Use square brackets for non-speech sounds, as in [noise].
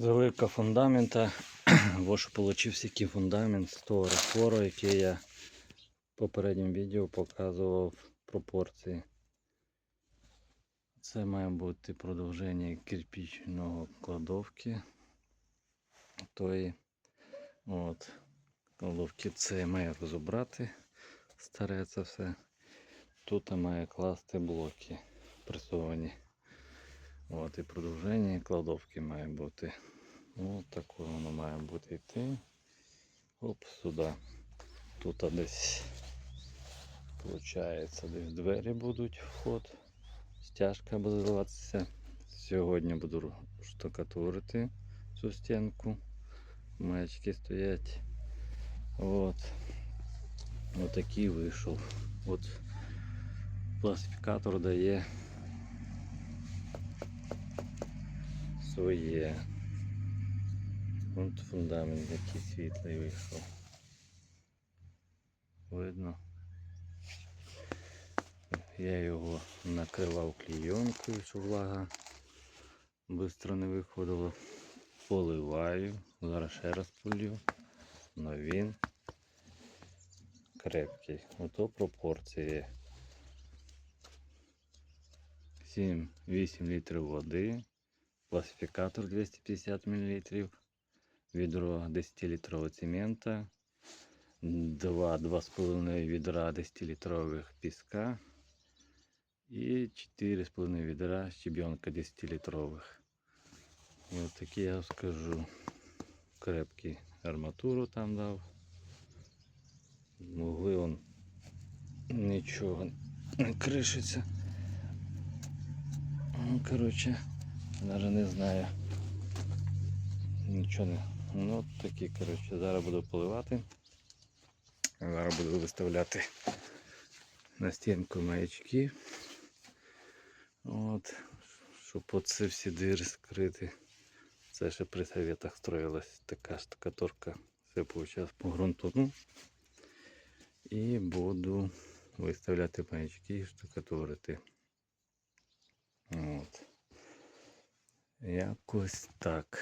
Заливка фундамента. [clears throat] Ось що получився який фундамент з того раствору, який я в попередньому відео показував пропорції. Це має бути продовження кирпічного кладовки. Тої. От. Кладовки це має розібрати старе це все. Тут має класти блоки пресовані. От, і продовження кладовки має бути. Ось таке воно має бути йти. Оп, сюди. Тут десь виходить, десь двері будуть вход. Стяжка буде зливатися. Сьогодні буду штукатурити цю стінку. Маячки стоять. От. Отакий вийшов. От класифікатор дає своє. От фундамент який світлий вийшов. Видно. Я його накривав клійонкою, щоб влага швидко не виходила. Поливаю, зараз ще раз полью, але він крепкий. Ото пропорції. 7-8 літрів води, класифікатор 250 мл, відро 10-літрового цемента, 2-2,5 відра 10-літрових піска і 4,5 відра щебенка 10-літрових. І от такі я скажу крепкий арматуру там дав. Могли он нічого не кришиться. Ну, коротше, навіть не знаю. Нічого не. Ну такі, коротше, зараз буду поливати. Зараз буду виставляти на стінку маячки. От, щоб оце всі двері скрити. Це ще при советах строїлась така штукатурка. Все виходить по ґрунту. Ну, і буду виставляти маячки і штукатурити. От. Якось так.